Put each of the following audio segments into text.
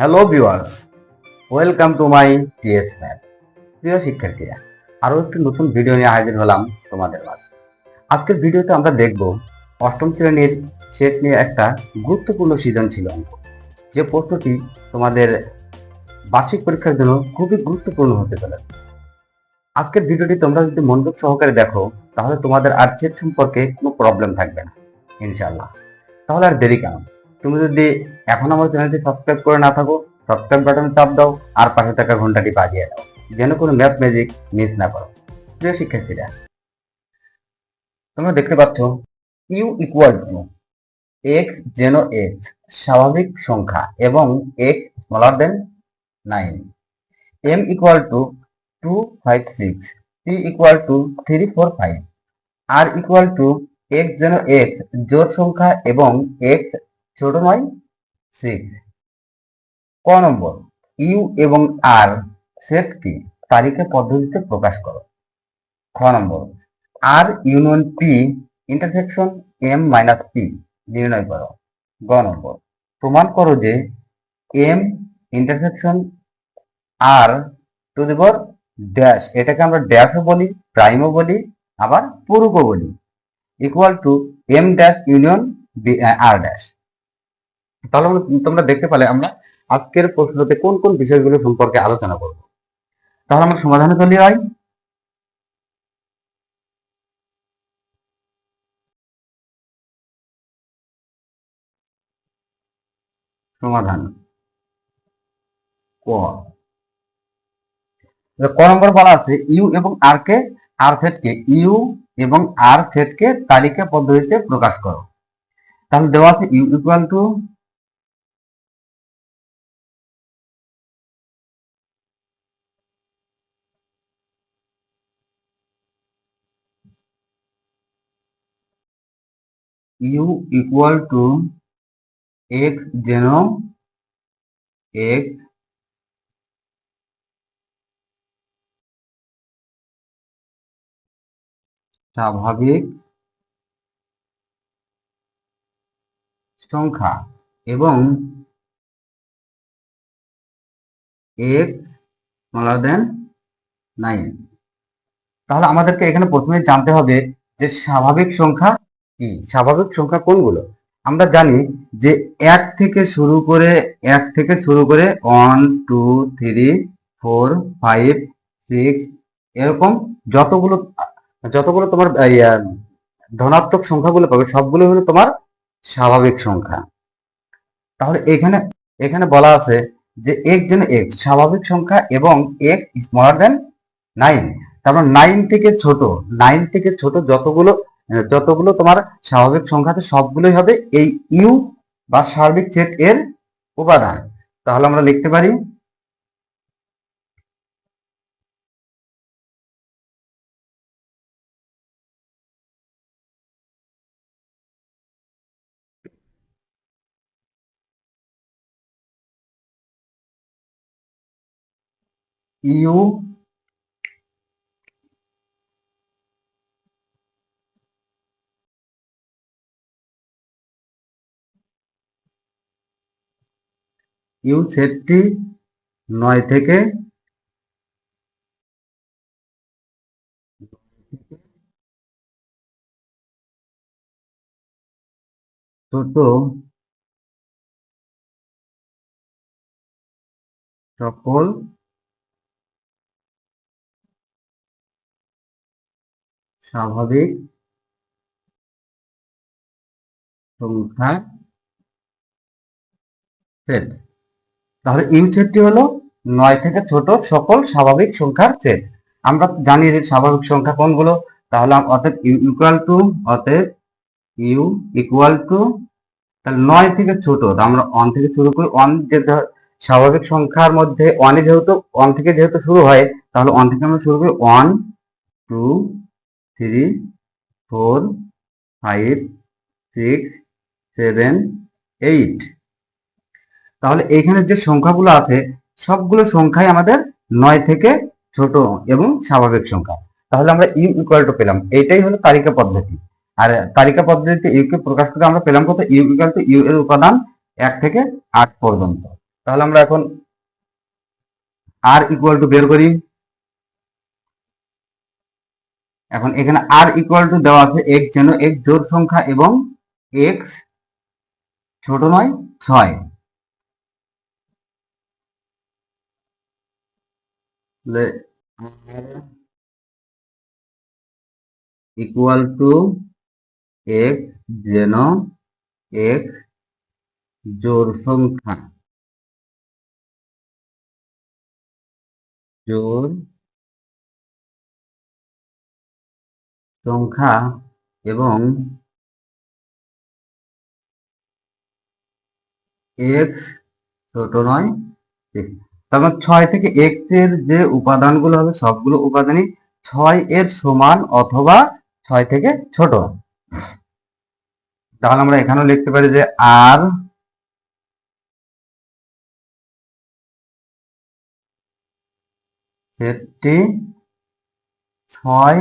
Hello viewers welcome to my TS math প্রিয় শিক্ষার্থীরা, আরও একটি নতুন ভিডিও নিয়ে হাজির হলাম তোমাদের মাঝে। আজকের ভিডিওতে আমরা দেখব অষ্টম শ্রেণির সেট নিয়ে একটা গুরুত্বপূর্ণ সৃজনশীল অঙ্ক। যে প্রশ্নটি তোমাদের বার্ষিক পরীক্ষার জন্য খুবই গুরুত্বপূর্ণ হতে চলেছে। আজকের ভিডিওটি তোমরা যদি মনোযোগ সহকারে দেখো, তাহলে তোমাদের আর সেট সম্পর্কে কোনো প্রবলেম থাকবে না ইনশাল্লাহ তাহলে আর দেরি কেন? তুমি যদি এখন আমার চ্যানেলটি সাবস্ক্রাইব করে না থাকো সাবস্ক্রাইব বাটনে চাপ দাও, আর পাশে থাকা ঘন্টাটি বাজিয়ে দাও, যেন কোনো ম্যাথ ম্যাজিক মিস না করো। প্রিয় শিক্ষার্থীরা, তোমরা দেখতে পাচ্ছ ইউ ইকুয়াল টু এক্স যেন এক্স স্বাভাবিক সংখ্যা এবং X smaller than nine M equal to two five six P equal to three four five R equal to X যেন এক্স জোর সংখ্যা এবং এক্স ছোট নয় সিক্স ক নম্বর? ইউ এবং আর সেটটি তারিখে পদ্ধতিতে প্রকাশ করো। খ নম্বর? R union P intersection M minus P নির্ণয় করো। গ নম্বর? প্রমাণ করো যে M intersection R to the power dash এটাকে আমরা ড্যাশও বলি প্রাইমও বলি, আবার পুরুকও বলি। Equal to M dash union R dash তাহলে তোমরা দেখতে পেলে আমরা আজকের প্রশ্নতে কোন কোন বিষয়গুলো সম্পর্কে আলোচনা করব। তাহলে আমরা সমাধানে চলে যাই। সমাধান ক। ক নম্বর বলা আছে, ইউ এবং আর কে, আর সেটকে ইউ এবং আর সেটকে তালিকা পদ্ধতিতে প্রকাশ করো। তাহলে দেওয়া আছে U equal to U equal to X যেন এক্স স্বাভাবিক সংখ্যা এবং এক্স স্মলার দেন নাইন তাহলে আমাদেরকে এখানে প্রথমে জানতে হবে যে স্বাভাবিক সংখ্যা কি? স্বাভাবিক সংখ্যা কোনগুলো? আমরা জানি যে এক থেকে শুরু করে, এক থেকে শুরু করে one two three four five six এরকম যতগুলো যতগুলো তোমার ধনাত্মক সংখ্যাগুলো পাবে, সবগুলো হলো তোমার স্বাভাবিক সংখ্যা। তাহলে এখানে এখানে বলা আছে যে এক জন এক্স স্বাভাবিক সংখ্যা এবং এক স্মলার দেন নাইন তারপর নাইন থেকে ছোট নাইন থেকে ছোট যতগুলো যতগুলো তোমার স্বাভাবিক সংখ্যা আছে সবগুলোই হবে এই ইউ বা সার্বিক সেট এর উপাদান। তাহলে আমরা লিখতে পারি, ইউ ইউ সেটটি নয় থেকে ছোট সকল স্বাভাবিক সংখ্যা সেট। তাহলে ইউ সেটটি হলো নয় থেকে ছোট সকল স্বাভাবিক সংখ্যার সেট। আমরা জানি যে স্বাভাবিক সংখ্যা কোনগুলো। তাহলে অতএব ইউ ইকুয়াল টু অতএব ইউ ইকুয়াল টু তাহলে নয় থেকে ছোট। আমরা ওয়ান থেকে শুরু করি। ওয়ান যে স্বাভাবিক সংখ্যার মধ্যে ওয়ানে যেহেতু ওয়ান থেকে যেহেতু শুরু হয়, তাহলে ওয়ান থেকে আমরা শুরু করি one two three four five six seven eight তাহলে এইখানে যে সংখ্যাগুলো আছে, সবগুলো সংখ্যাই আমাদের নয় থেকে ছোট এবং স্বাভাবিক সংখ্যা। তাহলে আমরা ইউ ইকুয়াল টু পেলাম। এইটাই হলো তালিকা পদ্ধতি। আর তালিকা পদ্ধতিতে ইউকে প্রকাশ করে আমরা পেলাম কত? ইউ ইকুয়াল টু ইউ এর উপাদান এক থেকে আট পর্যন্ত। তাহলে আমরা এখন আর ইকুয়াল টু বের করি। এখন এখানে আর ইকুয়াল টু দেওয়া আছে এক্স যেন এক্স জোড় সংখ্যা এবং এক্স ছোট নয়, ছয়। ইকুয়াল টু এক্স যেন এক্স জোড় সংখ্যা জোড় সংখ্যা এবং এক্স ছোট নয়। তারপর ছয় থেকে এক্সের যে উপাদানগুলো হবে, সবগুলো উপাদানই ছয় এর সমান অথবা ছয় থেকে ছোট। তাহলে আমরা এখানেও লিখতে পারি যে আর সেটটি ছয়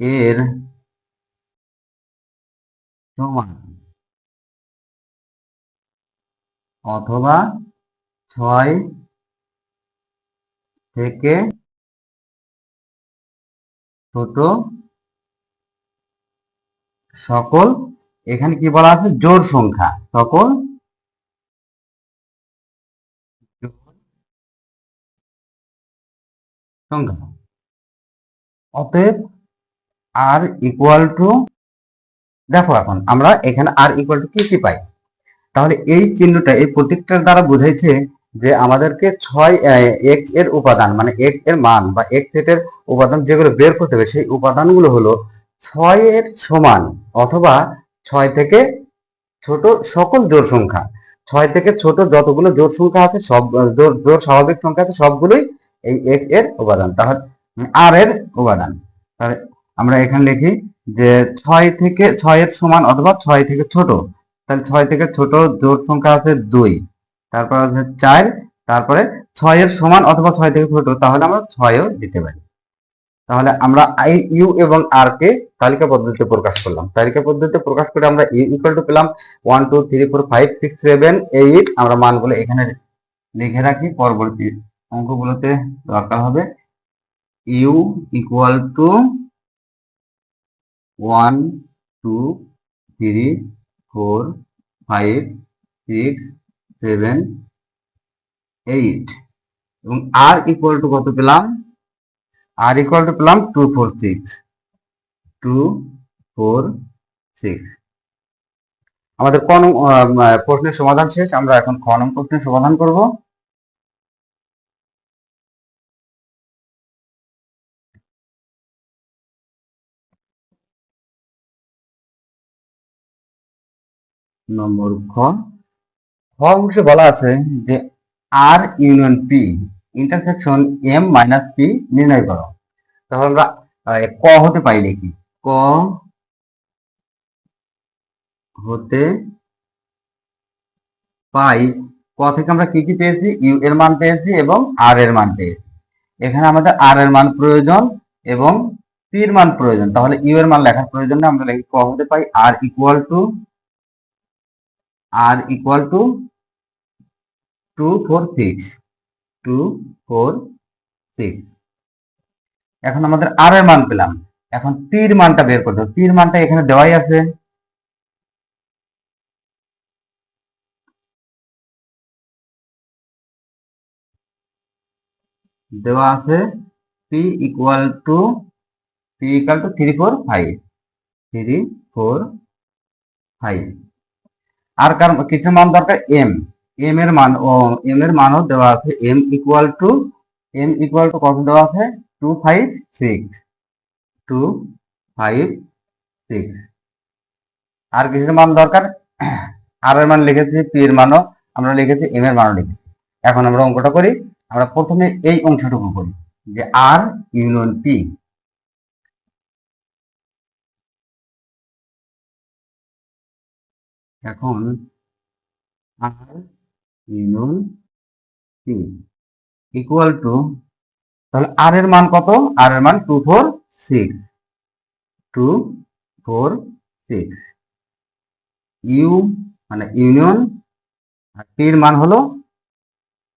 এর সমান অথবা ছয় থেকে ছোট সকল, এখানে কি বলা আছে? জোর সংখ্যা। সকল সংখ্যা। অতএব আর ইকুয়াল টু দেখো এখন, আমরা এখানে আর ইকুয়াল টু কি কি পাই? তাহলে এই চিহ্নটা এই প্রতীকটার দ্বারা বোঝাইছে যে আমাদেরকে ছয় এর উপাদান মানে এক্সের মান বা এক্সের উপাদান যেগুলো বের করতে হবে, সেই উপাদানগুলো হলো ছয় এর সমান অথবা ছয় থেকে ছোট সকল জোড় সংখ্যা। ছয় থেকে ছোট যতগুলো জোড় সংখ্যা আছে, সব জোর জোর স্বাভাবিক সংখ্যা আছে, সবগুলোই এই এক্সের উপাদান। তাহলে আর এর উপাদান। তাহলে আমরা এখানে লিখি যে ছয় থেকে ছয়ের সমান অথবা ছয় থেকে ছোট। তাহলে ছয় থেকে ছোট জোড় সংখ্যা আছে দুই। তারপর আছে চার, তারপরে ছয়ের সমান অথবা ছয় থেকে ছোট, তাহলে আমরা ছয়ও দিতে পারি। তাহলে আমরা আই, ইউ এবং আর কে তালিকা পদ্ধতিতে প্রকাশ করলাম। তালিকা পদ্ধতিতে প্রকাশ করে আমরা ইউ ইকুয়াল টু পেলাম one two three four five six seven eight আমরা মানগুলো এখানে লিখে রাখি। পরবর্তী অঙ্কগুলোতে দরকার হবে। U equal to one two three four five six seven eight এবং আর ইকুয়াল টু কত পেলাম? আর ইকুয়াল টু পেলাম two four six two four six আমাদের ক নং, আহ, আহ, প্রশ্নের সমাধান শেষ। আমরা এখন খ প্রশ্নের সমাধান করব। নম্বর খ। অংশে বলা আছে যে R union P intersection M minus P নির্ণয় করো। তাহলে আমরা ক হতে পাই লিখি ক হতে পাই, ক থেকে আমরা কি কি পেয়েছি? ইউ এর মান পেয়েছি এবং আর এর মান পেয়েছি। এখানে আমাদের আর এর মান প্রয়োজন এবং পি এর মান প্রয়োজন। তাহলে ইউ এর মান লেখার প্রয়োজন আমরা লিখি ক হতে পাই R equal to R equal to two four six two four six এখন আমাদের আর এর মান পেলাম। এখন তীর মানটা বের করতে তীর মানটা এখানে দেওয়াই আছে। দেওয়া আছে P equal to P equal to three four five three four five আর কার কিছু মান দরকার এম এম এর মান ও এম এর মানও দেওয়া আছে M equal to M equal to কত দেওয়া আছে? Two five six two five six আর কিছু মান দরকার? আর এর মান লিখেছি পি এর মানও, আমরা লিখেছি এম এর মানও লিখেছি। এখন আমরা অঙ্কটা করি, আমরা প্রথমে এই অংশটুকু করি, যে আর ইউনিয়ন পি এখন R union P equal to তাহলে আর এর মান কত? আর এর মান two four six two four six U মানে ইউনিয়ন আর পি মান হলো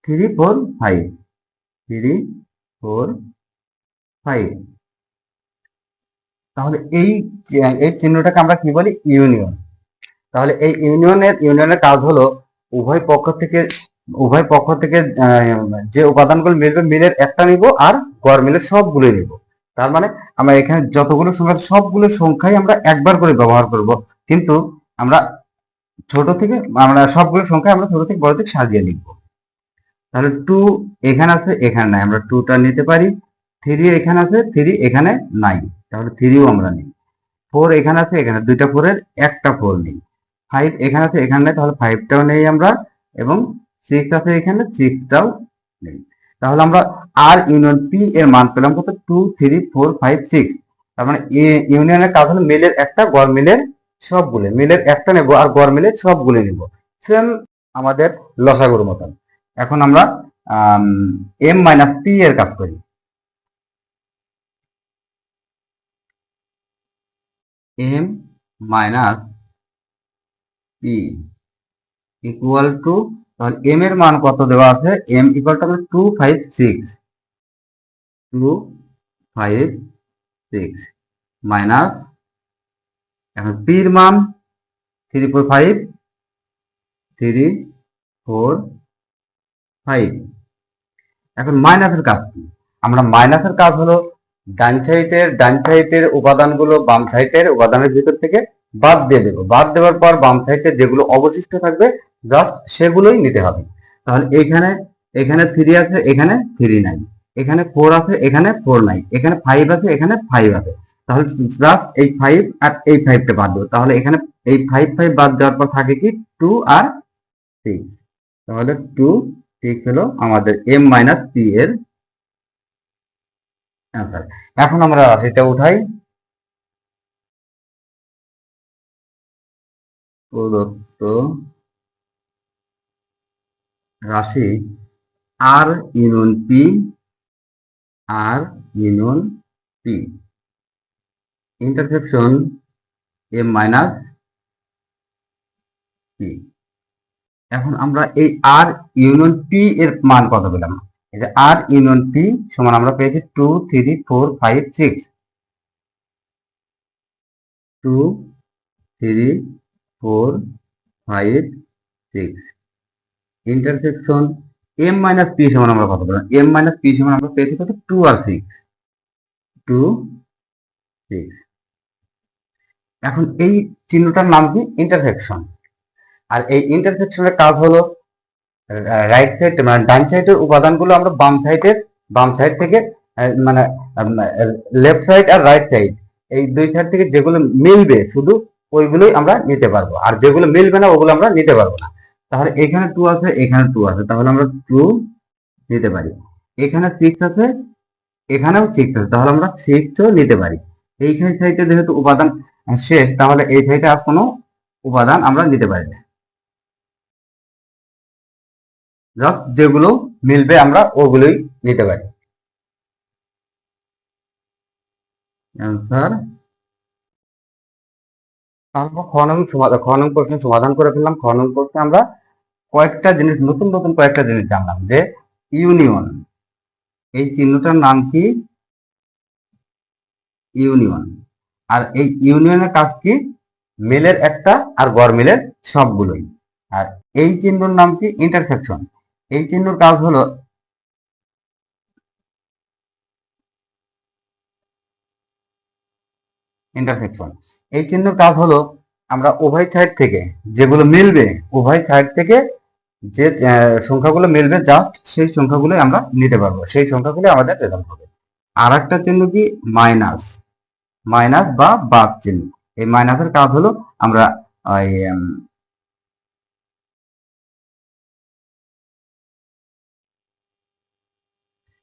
three four five three four five তাহলে এই এই চিহ্নটাকে আমরা কি বলি? ইউনিয়ন তাহলে এই ইউনিয়নের ইউনিয়নের কাজ হলো উভয় পক্ষ থেকে, উভয় পক্ষ থেকে যে উপাদানগুলো মিলবে, মিলের একটা নিব আর গড় মিলের সবগুলো নিব। তার মানে আমরা এখানে যতগুলো সংখ্যা সবগুলো সংখ্যাই আমরা একবার করে ব্যবহার করব। কিন্তু আমরা ছোট থেকে, আমরা সবগুলো সংখ্যা আমরা ছোট থেকে, বড় থেকে সাজিয়ে লিখব। তাহলে টু এখানে আছে, এখানে নাই। আমরা টুটা নিতে পারি। থ্রি এখানে আছে থ্রি এখানে নাই। তাহলে থ্রিও আমরা নিই। ফোর এখানে আছে, এখানে দুইটা ফোরের একটা ফোর নেই। ফাইভ এখানে আছে এখানে তাহলে ফাইভটাও নেই আমরা, এবং সিক্স আছে এখানে সিক্সটাও নেই। তাহলে আমরা আর ইউনিয়ন পি এর মান পেলাম কত? Two three four five six তার মানে ইউনিয়নের কাজ হলো মিলের একটা, গড় মিলের সবগুলো। মিলের একটা নেব আর গড় মিলের সবগুলো নেব। সেম আমাদের লসাগুর মতন। এখন আমরা এম মাইনাস পি এর কাজ করি। M minus P equal to তাহলে এম এর মান কত দেওয়া আছে? M equal to two five six two five six minus এখন পির মান three four five three four five এখন মাইনাসের কাজ কি? আমরা মাইনাসের কাজ হলো ডান সাইডের ডান সাইডের উপাদানগুলো বাম সাইডের উপাদানের ভিতর থেকে বাদ দিয়ে দেবো। বাদ দেওয়ার পর বাম সাইডে যেগুলো অবশিষ্ট থাকবে জাস্ট সেগুলোই নিতে হবে। তাহলে এখানে এখানে থ্রি আছে, এখানে থ্রি নাই। এখানে ফোর আছে, এখানে ফোর নাই। এখানে ফাইভ আছে, এখানে ফাইভ আছে। তাহলে জাস্ট এই ফাইভ আর এই ফাইভটা বাদ দেবো। তাহলে এখানে এই ফাইভ ফাইভ বাদ দেওয়ার পর থাকে কি? টু আর সিক্স তাহলে টু সিক্স হলো আমাদের এম মাইনাস পি এর এখন আমরা রাশিটা উঠাই। প্রদত্ত রাশি R union P R union P intersection M minus P এখন আমরা এই আর ইউনিয়ন পি এর মান কত পেলাম? আর ইউনিয়ন পি সমান আমরা পেয়েছি two three four five six two three four five six. Intersection M minus P সমান আমরা কত পেলাম? এম মাইনাস পি সমান আমরা পেয়েছি কত? টু আর সিক্স টু সিক্স এখন এই চিহ্নটার নাম কি? ইন্টারসেকশন আর এই ইন্টারসেকশনের কাজ হলো রাইট সাইড মানে ডান সাইডের উপাদানগুলো আমরা বাম সাইডের বাম সাইড থেকে মানে লেফট সাইড আর রাইট সাইড এই দুই সাইড থেকে যেগুলো মিলবে, শুধু ওইগুলোই আমরা নিতে পারব। আর যেগুলো মিলবে না, ওগুলো আমরা নিতে পারব না। তাহলে এখানে টু আছে, এখানে টু আছে। তাহলে আমরা টু নিতে পারি। এখানে সিক্স আছে, এখানেও সিক্স আছে। তাহলে আমরা সিক্সও নিতে পারি। এইখানে সাইডে যেহেতু উপাদান শেষ, তাহলে এই সাইডে আর কোনো উপাদান আমরা নিতে পারি না। জাস্ট যেগুলো মিলবে আমরা ওগুলোই নিতে পারি। অ্যান্সার তারপর খ নং সমাধান খ নং প্রশ্নের সমাধান করে ফেললাম। খ নং প্রশ্নে আমরা কয়েকটা জিনিস, নতুন নতুন কয়েকটা জিনিস জানলাম, যে ইউনিয়ন। এই চিহ্নটার নাম কি? ইউনিয়ন। আর এই ইউনিয়নের কাজ কি? মিলের একটা আর গড় মিলের সবগুলোই। আর এই চিহ্নর নাম কি? ইন্টারসেকশন। এই চিহ্নর কাজ হলো ইন্টারসেকশন এই চিহ্নর কাজ হলো আমরা উভয় সাইড থেকে যেগুলো মিলবে উভয় সাইড থেকে যে সংখ্যাগুলো মিলবে জাস্ট সেই সংখ্যাগুলো আমরা নিতে পারব। সেই সংখ্যাগুলো আমাদের রেজাল্ট হবে। আর একটা চিহ্ন কি? মাইনাস মাইনাস বা বাদ চিহ্ন। এই মাইনাসের কাজ হলো আমরা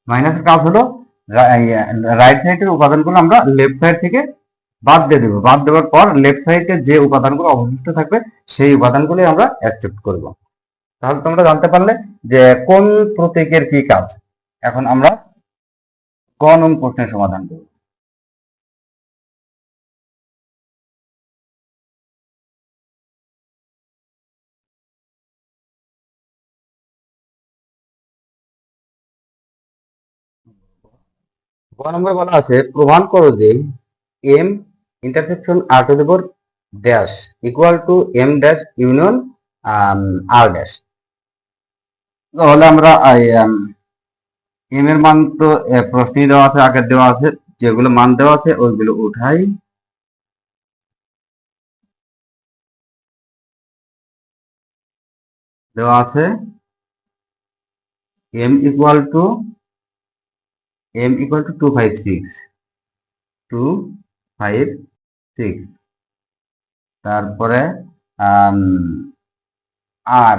মাইনাসের কাজ হলো রাইট সাইডের উপাদানগুলো আমরা লেফট সাইড থেকে বাদ দিয়ে দেবো। বাদ দেওয়ার পর লেফট সাইডে যে উপাদানগুলো অবশিষ্ট থাকবে, সেই উপাদানগুলি আমরা অ্যাকসেপ্ট করব। তাহলে তোমরা জানতে পারলে যে কোন প্রতীকের কি কাজ? এখন আমরা ক নং প্রশ্নের সমাধান করব। ক বলা আছে, প্রমাণ করো যে M intersection R to the power dash equal to M dash union R dash তাহলে আমরা এম এর মান তো প্রশ্নই দেওয়া আছে, আগের দেওয়া আছে, যেগুলো মান দেওয়া আছে, ওইগুলো উঠাই। দেওয়া আছে M equal to M equal to two five six two five six তারপরে আর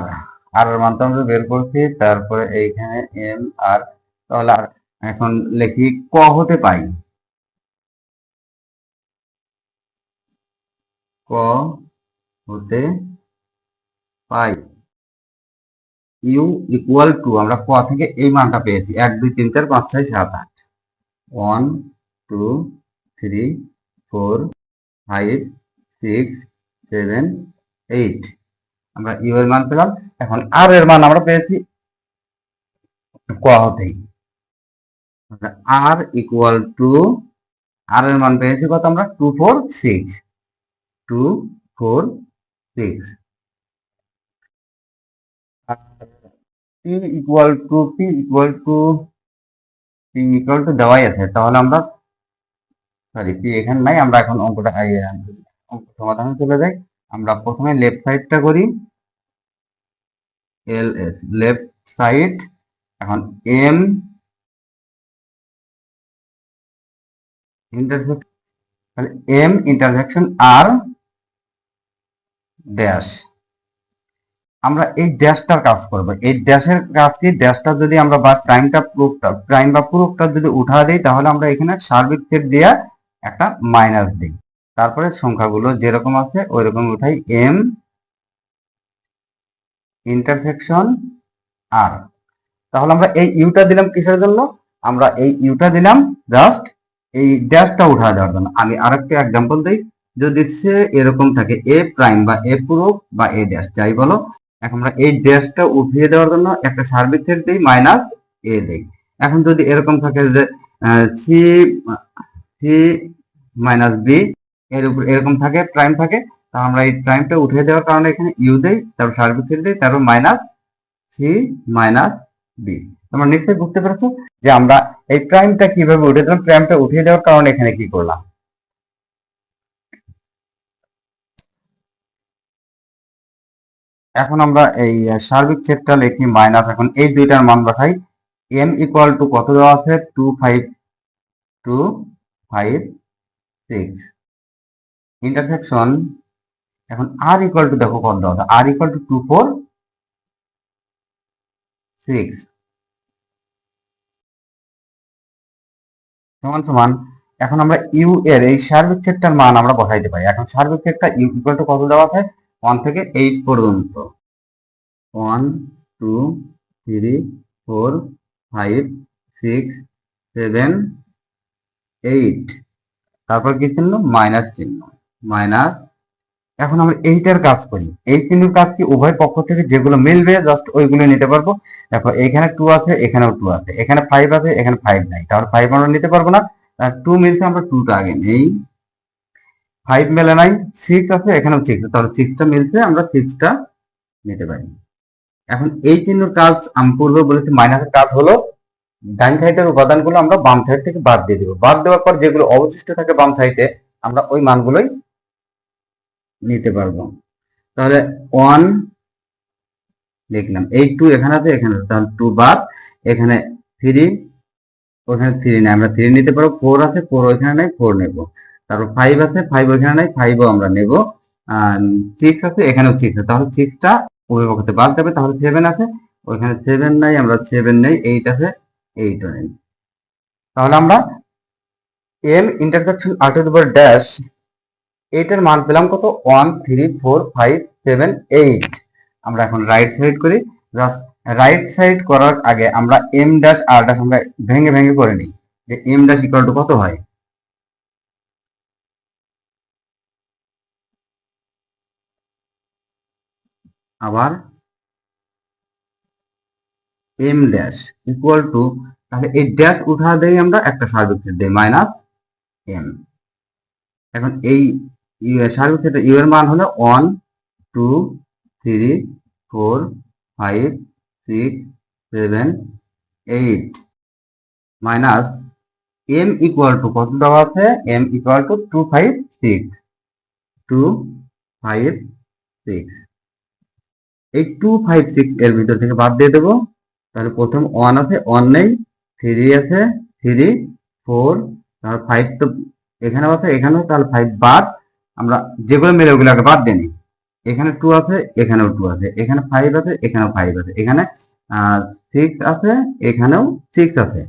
আর এর তো আমরা বের করছি। তারপরে এইখানে এম, আর, তাহলে আর এখন লিখি ক হতে পাই। ক হতে পাই। ইউ ইকুয়াল টু, আমরা ক থেকে এই মানটা পেয়েছি। এক, দুই, তিন, চার, পাঁচ, ছয়, সাত, আট। One, two, three, four five six seven eight আমরা ইউ এর মান পেলাম। এখন আর এর মান আমরা পেয়েছি ক আর ইকুয়াল টু আর এর মান পেয়েছি কত আমরা? Two four six two four six P equal to P equal to P equal to দেওয়াই আছে। তাহলে আমরা সরি পি এখানে নাই, আমরা এখন অঙ্কটা অঙ্ক সমাধানে চলে যাই। আমরা প্রথমে লেফট সাইডটা করি। এল এস লেফট সাইড এখন M intersection M intersection R dash আমরা এই ড্যাশটার কাজ করব। এই ড্যাশের কাজ কি? ড্যাশটা যদি আমরা বা প্রাইমটা প্রুফটা প্রাইম বা প্রুফটা যদি উঠা দেই, তাহলে আমরা এখানে সার্বিক সেট দিয়ে একটা মাইনাস দিই। তারপরে সংখ্যাগুলো যেরকম আছে ওই রকম উঠাই এম ইন্টারসেকশন আর তাহলে আমরা এই ইউটা দিলাম কিসের জন্য? আমরা এই ইউটা দিলাম জাস্ট এই ড্যাশটা উঠা দেওয়ার জন্য। আমি আরেকটা এক্সাম্পল দিই। যদি সে এরকম থাকে এ প্রাইম বা এ প্রুফ বা এ ড্যাশ যাই বলো, এখন আমরা এই ড্যাশটা উঠিয়ে দেওয়ার জন্য একটা সার্বিক সেট দিই মাইনাস এ দিই। এখন যদি এরকম থাকে যে সি সি মাইনাস বি এর উপর এরকম থাকে প্রাইম থাকে, তা আমরা এই প্রাইমটা উঠিয়ে দেওয়ার কারণে এখানে ইউ দেই, তারপর সার্বিক সেট দিই, তারপর মাইনাস সি মাইনাস বি তোমরা নিশ্চয়ই বুঝতে পেরেছ যে আমরা এই প্রাইমটা কীভাবে উঠে দিলাম প্রাইমটা উঠিয়ে দেওয়ার কারণে এখানে কি করলাম? এখন আমরা এই সার্বিক সেটটা লিখি মাইনাস এখন এই দুইটার মান বসাই এম ইকুয়াল টু কত দেওয়া আছে? Two five two five six intersection এখন আর ইকুয়াল টু দেখো কত দেওয়া R equal to two four six সমান সমান, এখন আমরা ইউ এর এই সার্বিক সেটটার মান আমরা বসাইতে পারি। এখন সার্বিক সেটটা ইউ ইকুয়াল টু কত দেওয়া আছে? ওয়ান থেকে এইট পর্যন্ত। One two three four five six seven eight তারপর কি চিহ্ন? মাইনাস চিহ্ন। মাইনাস এখন আমরা এইটার কাজ করি। এই চিহ্নের কাজ কি? উভয় পক্ষ থেকে যেগুলো মিলবে জাস্ট ওইগুলো নিতে পারব। দেখো, এখানে টু আছে, এখানেও টু আছে। এখানে ফাইভ আছে, এখানে ফাইভ নাই। তাহলে ফাইভ আমরা নিতে পারব না। টু মিলছে, আমরা টুটা আগে নেই। ফাইভ মেলে নাই সিক্স আছে, এখানেও সিক্স তাহলে সিক্সটা মিলছে, আমরা সিক্সটা নিতে পারি। এখন এই চিহ্নের কাজ আমি পূর্বে বলেছি মাইনাসের কাজ হলো ডান সাইডের উপাদানগুলো আমরা বাম সাইড থেকে বাদ দিয়ে দেবো। বাদ দেওয়ার পর যেগুলো অবশিষ্ট থাকে বাম সাইডে, আমরা ওই মানগুলোই নিতে পারব। তাহলে ওয়ান লিখলাম। এই টু এখানে আছে, এখানে তাহলে টু বাদ, এখানে থ্রি ওখানে থ্রি নেই। আমরা থ্রি নিতে পারব ফোর আছে ফোর ওইখানে নেই ফোর নেব। তারপর ফাইভ আছে ফাইভ ওইখানে নেই ফাইভও আমরা নেব। সিক্স আছে, এখানেও সিক্স আছে। তাহলে সিক্সটা অভিভাবক হতে বাদ যাবে তাহলে সেভেন আছে, ওইখানে সেভেন নাই, আমরা সেভেন নেই এইট আছে। এইটও নেই তাহলে আমরা এম ইন্টারসেকশন আর ড্যাশ এইটার মান পেলাম কত? One three four five seven eight আমরা এখন রাইট সাইড করি। জাস্ট রাইট সাইড করার আগে আমরা এম ড্যাশ আর ড্যাশ আমরা ভেঙে ভেঙে করে নিই। যে এম ড্যাশ ইকুয়াল টু কত হয়? আবার এম ড্যাশ ইকুয়াল টু তাহলে এই ড্যাশ উঠা দেই আমরা একটা সার্বিক সেট দিই মাইনাস এম এখন এই সার্বিক সেটে ইউ এর মান হলো one two three four five six seven eight minus M equal to কত দেওয়া আছে? M equal to two five six two five six এই টু ফাইভ সিক্স এর ভিতর থেকে বাদ দিয়ে দেবো। তাহলে প্রথম ওয়ান আছে ওয়ান নেই থ্রি আছে থ্রি ফোর তাহলে ফাইভ তো এখানে আছে, এখানেও তাহলে ফাইভ বাদ। আমরা যেগুলো মেলে ওগুলোকে বাদ দিই এখানে টু আছে, এখানেও টু আছে। এখানে ফাইভ আছে, এখানেও ফাইভ আছে। এখানে সিক্স আছে, এখানেও সিক্স আছে।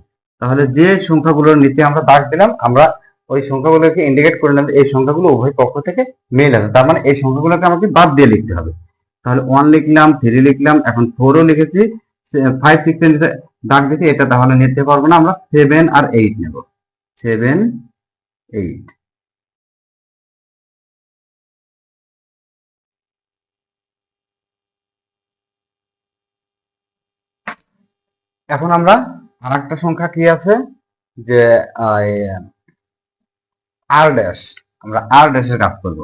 তাহলে যে সংখ্যাগুলোর নিচে আমরা দাগ দিলাম, আমরা ওই সংখ্যাগুলোকে ইন্ডিকেট করে নিলাম এই সংখ্যাগুলো উভয় পক্ষ থেকে মেল আছে তার মানে এই সংখ্যাগুলোকে আমাকে বাদ দিয়ে লিখতে হবে। তাহলে ওয়ান লিখলাম থ্রি লিখলাম, এখন ফোরও লিখেছি। ফাইভ সিক্স এর নিচে দাগ দিতে এটা তাহলে নিতে পারব না আমরা। সেভেন আর এইট নেব। সেভেন এইট এখন আমরা আর একটা সংখ্যা কি আছে? যে আর ড্যাশ আমরা আর ড্যাশের কাজ করব।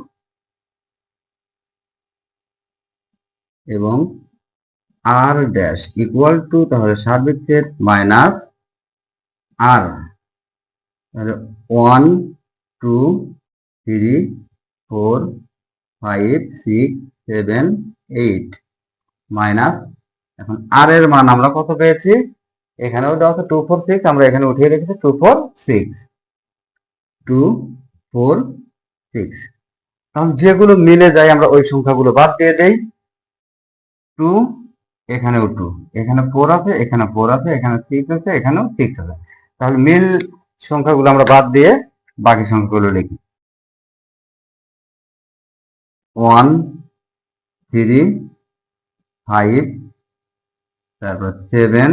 এবং আর ড্যাশ ইকুয়াল টু তাহলে সার্বিক সেট মাইনাস আর তাহলে one two three four five six seven eight minus এখন আর এর মান আমরা কত পেয়েছি? এখানেও দেওয়া আছে টু ফোর সিক্স আমরা এখানে উঠিয়ে রেখেছি two four six two four six কারণ যেগুলো মিলে যায় আমরা ওই সংখ্যাগুলো বাদ দিয়ে দেই। টু এখানেও টু এখানে ফোর আছে, এখানে ফোর আছে, এখানে সিক্স আছে, এখানেও সিক্স আছে। তাহলে মিল সংখ্যাগুলো আমরা বাদ দিয়ে বাকি সংখ্যাগুলো লিখি। ওয়ান থ্রি ফাইভ তারপর সেভেন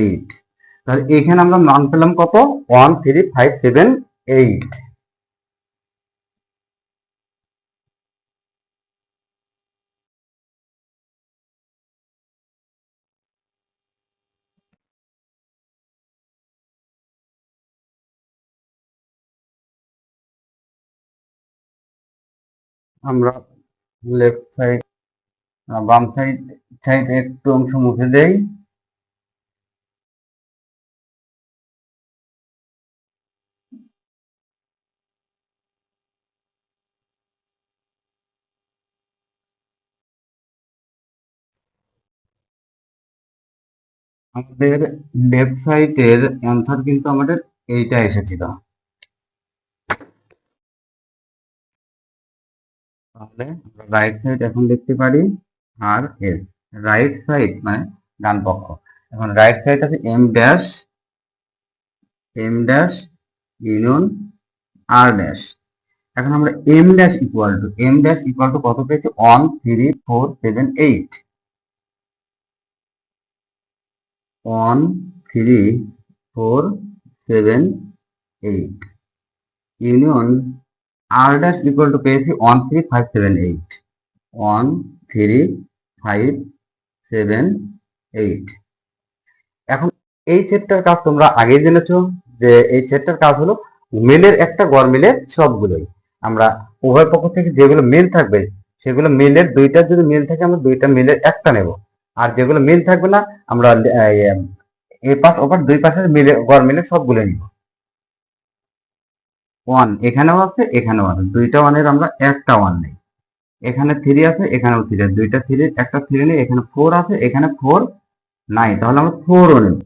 এইট তাহলে এখানে আমরা মান পেলাম কত? One three five seven eight আমরা লেফট সাইড বাম সাইড সাইড একটু অংশ মুছে দেই। আমাদের লেফট সাইডের অ্যান্সার কিন্তু আমাদের এইটা এসেছিল। তাহলে রাইট সাইড এখন দেখতে পারি আর এস রাইট সাইড মানে ডান পক্ষ। এখন রাইট সাইড আছে M dash M dash union R dash এখন আমরা M dash equal to M dash equal to কত পেয়েছি? One three four seven eight one three four seven eight union R dash equal to পেয়েছি one three five seven eight one three five seven eight এখন এই সেটটার কাজ তোমরা আগেই জেনেছো যে এই সেটটার কাজ হলো মেলের একটা গড় মিলের সবগুলোই। আমরা উভয় পক্ষ থেকে যেগুলো মিল থাকবে, সেগুলো মিলের দুইটা যদি মিল থাকে, আমরা দুইটা মিলের একটা নেব। আর যেগুলো মিল থাকবে না, আমরা, এই পাশ ওপার দুই পাশের মিলে গড় মিলে সবগুলো নিব। ওয়ান এখানেও আছে এখানেও আছে। দুইটা ওয়ানের আমরা একটা ওয়ান নেই। এখানে থ্রি আছে, এখানেও থ্রি আছে। দুইটা থ্রি একটা থ্রি নেই, এখানে ফোর আছে, এখানে ফোর নাই। তাহলে আমরা ফোরও নেই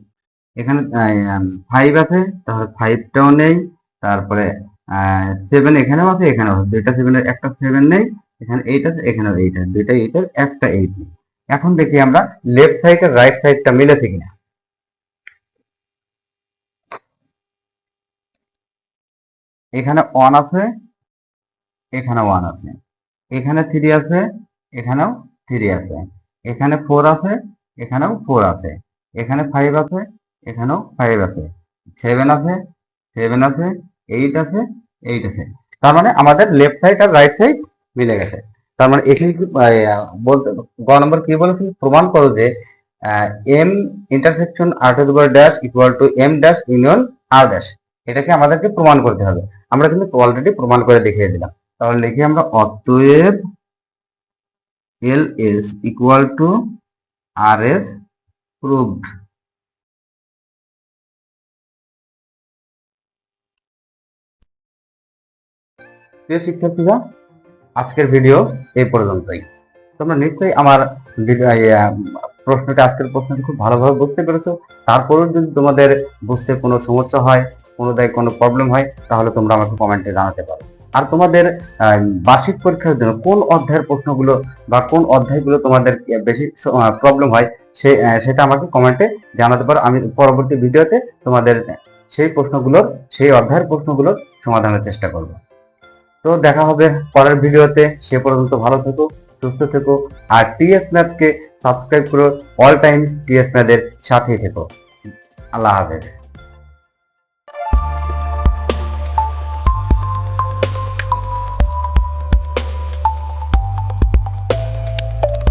এখানে ফাইভ আছে, তাহলে ফাইভটাও নেই। তারপরে সেভেন এখানেও আছে এখানেও আছে। দুইটা সেভেনের একটা সেভেন নেই, এখানে এইট আছে, এখানেও এইট আছে। দুইটা এইটের একটা এইট নেই। এখন দেখি আমরা লেফট সাইড আর রাইট সাইডটা মিলেছে কিনা। এখানে ওয়ান আছে, এখানে ওয়ান আছে। এখানে থ্রি আছে, এখানেও থ্রি আছে। এখানে ফোর আছে, এখানেও ফোর আছে। এখানে ফাইভ আছে, এখানেও ফাইভ আছে। সেভেন আছে সেভেন আছে এইট আছে এইট আছে। তার মানে আমাদের লেফট সাইড আর রাইট সাইড মিলে গেছে। তার মানে এখানে বলতে, গ নম্বর কি বলেছে? প্রমাণ করো যে M intersection R to the dash equal to M dash union R dash এটাকে আমাদেরকে প্রমাণ করতে হবে। আমরা কিন্তু অলরেডি প্রমাণ করে দেখিয়ে দিলাম। তাহলে লিখি আমরা অতএব L S equal to R S proved শিক্ষার্থীরা, আজকের ভিডিও এই পর্যন্তই। তোমরা নিশ্চয়ই আমার প্রশ্নটা, আজকের প্রশ্নটি খুব ভালোভাবে বুঝতে পেরেছ। তারপরেও যদি তোমাদের বুঝতে কোনো সমস্যা হয় কোনো জায়গায় কোনো প্রবলেম হয়, তাহলে তোমরা আমাকে কমেন্টে জানাতে পারো। আর তোমাদের বার্ষিক পরীক্ষার জন্য কোন অধ্যায়ের প্রশ্নগুলো বা কোন অধ্যায়গুলো তোমাদের বেশি প্রবলেম হয়, সে সেটা আমাকে কমেন্টে জানাতে পারো। আমি পরবর্তী ভিডিওতে তোমাদের সেই প্রশ্নগুলোর, সেই অধ্যায়ের প্রশ্নগুলোর সমাধানের চেষ্টা করব। তো দেখা হবে পরের ভিডিওতে। সে পর্যন্ত ভালো থেকো, সুস্থ থেকো, আর টিএস ম্যাথকে সাবস্ক্রাইব করো। অল টাইম টিএস ম্যাথের সাথেই থেকো। আল্লাহ হাফেজ।